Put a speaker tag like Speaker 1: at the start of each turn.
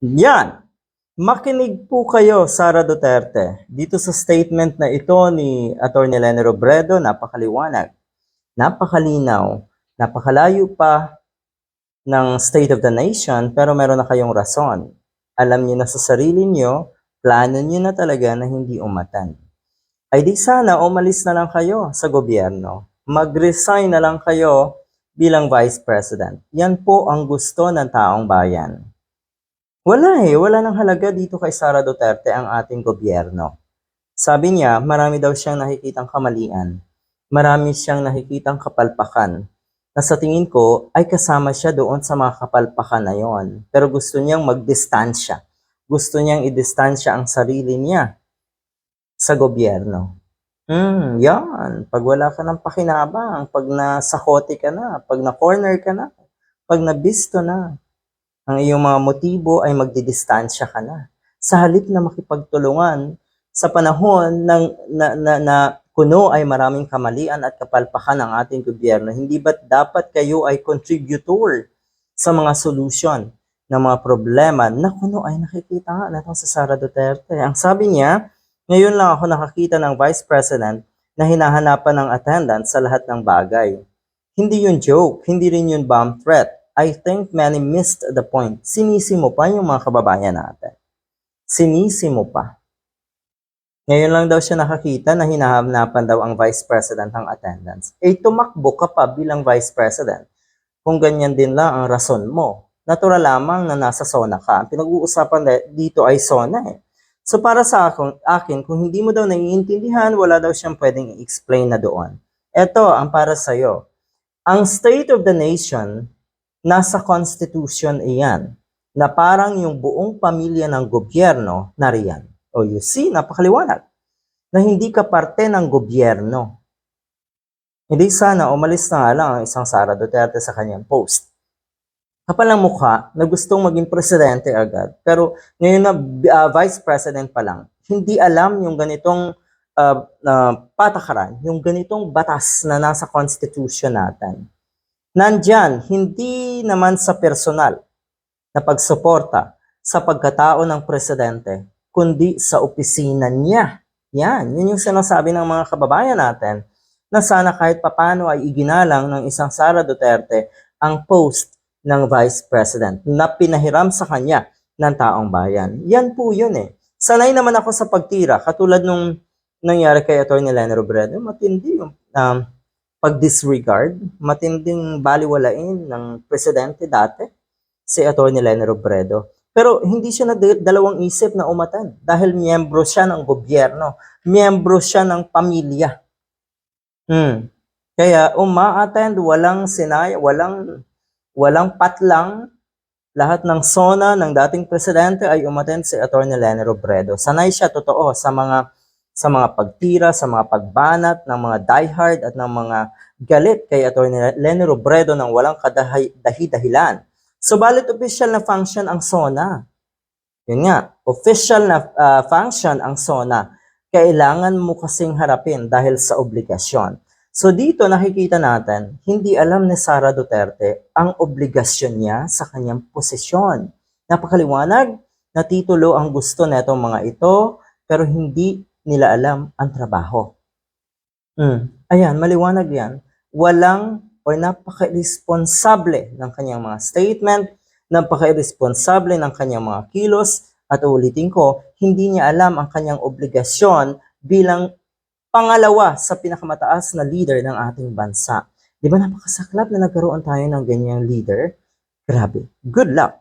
Speaker 1: Yan. Makinig po kayo, Sara Duterte. Dito sa statement na ito ni Atty. Lene Robredo, napakaliwanag, napakalinaw, napakalayo pa ng State of the Nation, pero meron na kayong rason. Alam niyo na sa sarili niyo, plano niyo na talaga na hindi umatan. Ay di sana umalis na lang kayo sa gobyerno. Mag-resign na lang kayo bilang Vice President. Yan po ang gusto ng taong bayan. Wala eh, wala nang halaga dito kay Sara Duterte ang ating gobyerno. Sabi niya, marami daw siyang nakikitang kamalian. Marami siyang nakikitang kapalpakan na sa tingin ko ay kasama siya doon sa mga kapalpakan na yon. Pero gusto niyang magdistansya. Gusto niyang idistansya ang sarili niya sa gobyerno. Hmm, yan. Pag wala ka ng pakinabang, pag nasakote ka na, pag na-corner ka na, pag nabisto na, ang iyong mga motibo ay magdidistansya ka na. Sa halip na makipagtulungan sa panahon ng, na, na, na kuno ay maraming kamalian at kapalpakan ng ating gobyerno, hindi ba't dapat kayo ay contributor sa mga solusyon ng mga problema na kuno ay nakikita nga natin sa Sara Duterte. Ang sabi niya, ngayon lang ako nakakita ng Vice President na hinahanapan ng attendance sa lahat ng bagay. Hindi yun joke, hindi rin yun bomb threat. I think many missed the point. Sinisi mo pa yung mga kababayan natin. Sinisi mo pa. Ngayon lang daw siya nakakita na hinahanapan daw ang Vice President ng attendance. Eh tumakbo ka pa bilang Vice President. Kung ganyan din lang ang rason mo. Natural lamang na nasa SONA ka. Ang pinag-uusapan dito ay SONA eh. So para sa akin, kung hindi mo daw naiintindihan, wala daw siyang pwedeng i-explain na doon. Ito ang para sa'yo. Ang State of the Nation, nasa Constitution iyan, na parang yung buong pamilya ng gobyerno nariyan. O you see, napakaliwanag, na hindi ka parte ng gobyerno. Hindi sana umalis na nga lang ang isang Sara Duterte sa kanyang post. Kapal ng mukha na gustong maging presidente agad. Pero ngayon na uh, vice president pa lang, hindi alam yung ganitong uh, uh, patakaran, yung ganitong batas na nasa constitution natin. Nandyan, hindi naman sa personal na pagsuporta sa pagkatao ng presidente, kundi sa opisina niya. Yan, yun yung sinasabi ng mga kababayan natin na sana kahit papano ay iginalang ng isang Sara Duterte ang post ng Vice President na pinahiram sa kanya ng taong bayan. Yan po yun eh. Sanay naman ako sa pagtira, katulad nung nangyari kay Atty. Lene Robredo, matindi yung um, pag-disregard, matinding baliwalain ng presidente dati, si Atty. Lene Robredo. Pero hindi siya na dalawang isip na umatan dahil miyembro siya ng gobyerno, miyembro siya ng pamilya. Hmm. Kaya uma-attend, walang sinay, walang walang patlang, lahat ng sona ng dating presidente ay umattend si Atty. Lene Robredo. Sanay siya totoo sa mga sa mga pagtira, sa mga pagbanat ng mga diehard at ng mga galit kay Atty. Lene Robredo ng walang kadahi-dahilan. Subalit official na function ang SONA. Yun nga, official na uh, function ang SONA. Kailangan mo kasing harapin dahil sa obligasyon. So dito nakikita natin, hindi alam ni Sara Duterte ang obligasyon niya sa kanyang posisyon. Napakaliwanag na titulo ang gusto netong mga ito, pero hindi nila alam ang trabaho. Hmm. Ayan, maliwanag yan. Walang o napaka-irresponsable ng kanyang mga statement, napaka-irresponsable ng kanyang mga kilos, at ulitin ko, hindi niya alam ang kanyang obligasyon bilang pangalawa sa pinakamataas na leader ng ating bansa. Di ba napakasaklap na nagkaroon tayo ng ganyang leader? Grabe. Good luck!